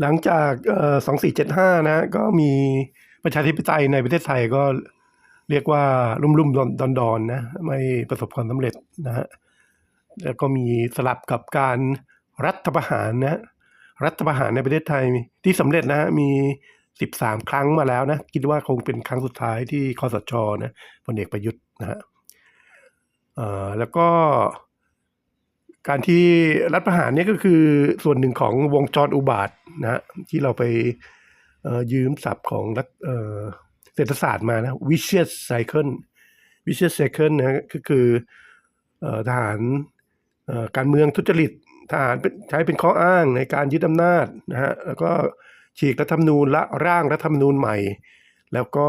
หลังจากสองสี่เจ็ดห้านะ ก็มีประชาธิปไตยในประเทศไทยก็เรียกว่ารุ่มรุ่มดอนดอนดอนนะ ไม่ประสบความสำเร็จนะฮะแล้วก็มีสลับกับการรัฐประหารนะ รัฐประหารในประเทศไทยที่สำเร็จนะฮะมีสิบสามครั้งมาแล้วนะ คิดว่าคงเป็นครั้งสุดท้ายที่คอสชนะพลเอกประยุทธ์นะฮะแล้วก็ การที่รัฐประหารเนี่ยก็คือส่วนหนึ่งของวงจรอุบาทนะฮะที่เราไปยืมศัพท์ของรัฐเอ่อเศรษฐศาสตร์มานะ vicious cycle vicious cycle นะก็คือทหารการเมืองทุจริตทหารใช้เป็นข้ออ้างในการยึดอำนาจนะฮะแล้วก็ฉีกรัฐธรรมนูญละร่างรัฐธรรมนูญใหม่ แล้วก็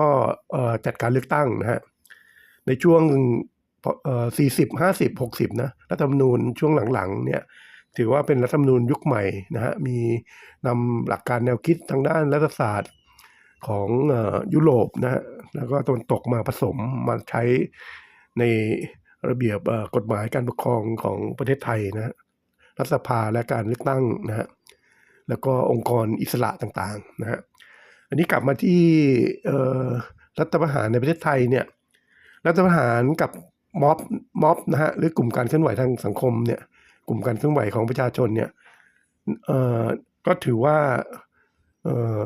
จัดการเลือกตั้งนะฮะในช่วง สี่สิบห้าสิบหกสิบนะรัฐธรรมนูญช่วงหลังๆเนี่ยถือว่าเป็นรัฐธรรมนูญยุคใหม่นะฮะมีนำหลักการแนวคิดทางด้านรัฐศาสตร์ของอยุโรปนะฮะแล้วก็ตะวันตกมาผสมมาใช้ในระเบียบกฎหมายการปกครองของประเทศไทยนะฮะรัฐสภาและการเลือกตั้งนะฮะแล้วก็องค์กรอิสระต่างๆนะฮะอันนี้กลับมาที่รัฐประหารในประเทศไทยเนี่ยรัฐประหารกับ ม็อบม็อบนะฮะหรือกลุ่มการเคลื่อนไหวทางสังคมเนี่ย กลุ่มการเคลื่อนไหวของประชาชนเนี่ยเอ่อก็ถือว่าเอ่อ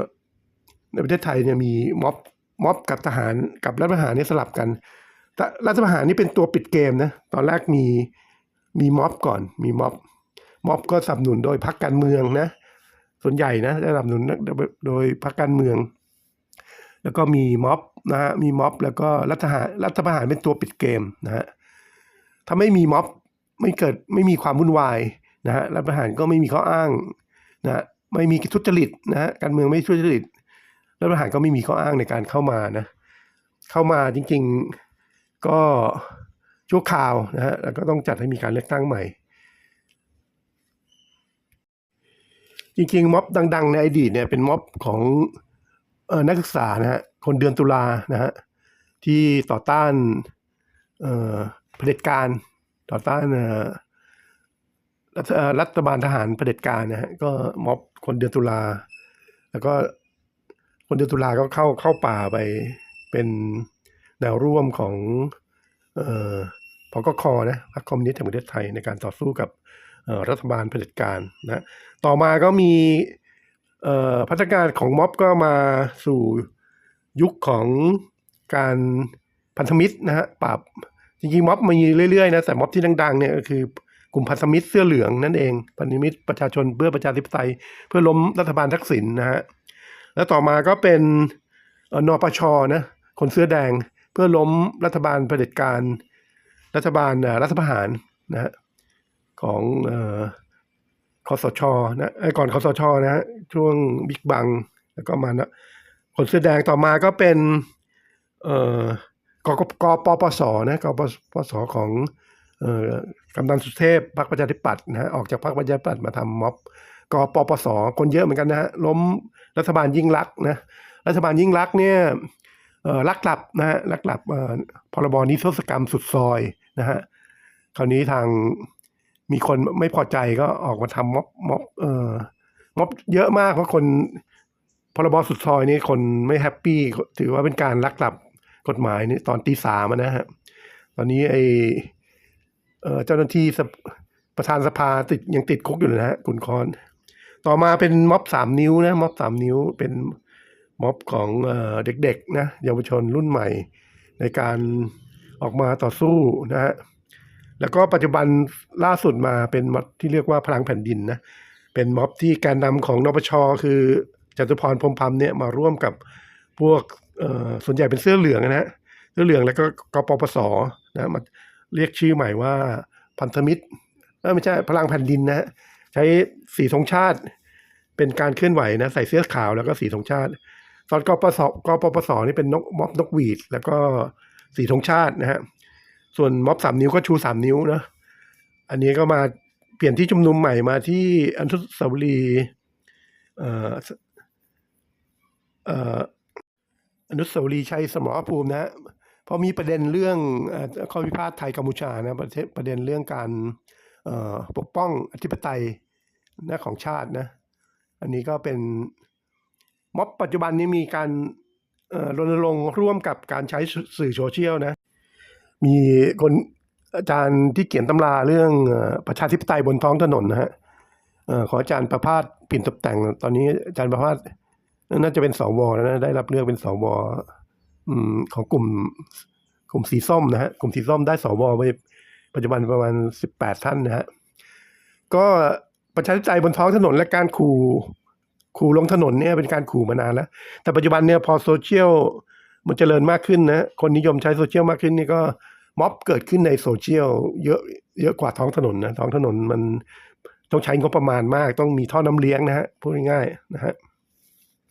ในประเทศไทยเนี่ยมีม็อบม็อบกับทหารกับรัฐประหารเนี่ยสลับกันแต่รัฐประหารนี่เป็นตัวปิดเกมนะตอนแรกมีมีม็อบก่อนมีม็อบม็อบก็สนับสนุนโดยพรรคการเมืองนะส่วนใหญ่นะได้สนับสนุนโดยพรรคการเมือง แล้วก็มีม็อบนะฮะมีม็อบ แล้วก็รัฐหารรัฐประหารเป็นตัวปิดเกมนะฮะถ้าไม่มีม็อบไม่เกิดไม่มีความวุ่นวายนะฮะรัฐประหารก็ไม่มีข้ออ้างนะฮะไม่มีทุจริตนะฮะการเมืองไม่ทุจริตรัฐประหารก็ไม่มีข้ออ้างในการเข้ามานะเข้ามาจริงๆก็ชั่วคราวนะฮะแล้วก็ต้องจัดให้มีการเลือกตั้งใหม่ จริงๆม็อบดัง ๆ ในอดีตเนี่ยเป็นม็อบของ นักศึกษานะฮะคนเดือนตุลานะฮะที่ต่อต้านเอ่อเผด็จการต่อต้านรัฐรัฐบาลทหารเผด็จการนะฮะก็ม็อบคนเดือนตุลา แล้วก็คนเดือนตุลาก็เข้าเข้าป่าไปเป็นแนวร่วมของเอ่อพกคนะพรรคคอมมิวนิสต์แห่งประเทศไทยในการต่อสู้กับรัฐบาลเผด็จการนะต่อมาก็มี พัฒนาการของม็อบก็มาสู่ยุคของการพันธมิตรนะฮะปราบจริงๆม็อบมีเรื่อยๆนะแต่ม็อบที่ดังๆเนี่ยก็คือกลุ่มพันธมิตรเสื้อเหลืองนั่นเองพันธมิตรประชาชนเพื่อประชาธิปไตย เพื่อล้มรัฐบาลทักษิณนะฮะแล้วต่อมาก็เป็นนปชนะคนเสื้อแดงเพื่อล้มรัฐบาลเผด็จการ รัฐบาลรัฐประหารนะฮะของคอสชนะก่อนคอสชนะฮะ ช่วงบิ๊กบัง แล้วก็มานะคนเสื้อแดงต่อมาก็เป็น เอ่อกกกปปสนะกปปสของเอ่อกำนันสุเทพพรรคประชาธิปัตย์นะฮะออกจากพรรคประชาธิปัตย์มาทำม็อบกปปสคนเยอะเหมือนกันนะฮะล้มรัฐบาลยิ่งลักษณ์นะรัฐบาลยิ่งลักษณ์เนี่ยเอ่อลักหลับนะฮะลักหลับเอ่อพรบนิรโทษกรรมสุดซอยนะฮะคราวนี้ทางมีคนไม่พอใจก็ออกมาทำม็อบม็อบเอ่อ ม็อบเยอะมากเพราะคนพรบสุดซอยนี่คนไม่แฮปปี้ถือว่าเป็นการลักลับกฎหมายนี่ตอนตีสามนะฮะตอนนี้ไอเออเจ้าหน้าที่ประธานสภาติดยังติดคุกอยู่เลยนะฮะคุณคอน ต่อมาเป็นม็อบสามนิ้วนะม็อบสามนิ้วเป็นม็อบของเด็กๆนะเยาวชนรุ่นใหม่ ในการออกมาต่อสู้นะฮะแล้วก็ปัจจุบันล่าสุดมาเป็นม็อบที่เรียกว่าพลังแผ่นดินนะ เป็นม็อบที่แกนนำของนปชคือจตุพรพรมพันธ์เนี่ยมาร่วมกับพวกส่วนใหญ่เป็นเสื้อเหลืองนะฮะเสื้อเหลืองแล้วก็กปปสนะมาเรียกชื่อใหม่ว่าพันธมิตรไม่ใช่พลังแผ่นดินนะฮะใช้สีธงชาติ เป็นการเคลื่อนไหวนะใส่เสื้อขาวแล้วก็สีธงชาติตอนกปสกปปสนี่เป็นนกม็อบนกหวีด แล้วก็สีธงชาตินะฮะส่วนม็อบสามนิ้วก็ชูสามนิ้วนะอันนี้ก็มา เปลี่ยนที่ชุมนุมใหม่มาที่อนุสาวรีย์เอ่อเอ่ออนุสาวรีย์ชัยสมรภูมินะเพราะมีประเด็นเรื่องเอ่อข้อพิพาทไทยกัมพูชานะประเทศประเด็นเรื่องการเอ่อปกป้องอธิปไตยนะของชาตินะ อันนี้ก็เป็นม็อบปัจจุบันนี้มีการเอ่อรณรงค์ร่วมกับการใช้สื่อโซเชียลนะ มีคน อาจารย์ที่เขียนตำราเรื่องประชาธิปไตยบนท้องถนนนะฮะของอาจารย์ประภาสปิ่นตกแต่ง ตอนนี้อาจารย์ประภาสน่าจะเป็นสวแล้วนะได้รับเลือกเป็นสวอของกลุ่มกลุ่มสีส้มนะฮะกลุ่มสีส้มได้สวไปปัจจุบันประมาณสิบแปดท่านนะฮะก็ประชาธิปไตยบนท้องถนนและการขู่ขู่ลงถนนเนี่ยเป็นการขู่มานานแล้ว แต่ปัจจุบันเนี่ยพอโซเชียลมันเจริญมากขึ้นนะคนนิยมใช้โซเชียลมากขึ้นนี่ก็ ม็อบเกิดขึ้นในโซเชียลเยอะเยอะกว่าท้องถนนนะท้องถนนมันต้องใช้งบประมาณมาก ต้องมีท่อน้ำเลี้ยงนะฮะพูดง่ายๆนะฮะ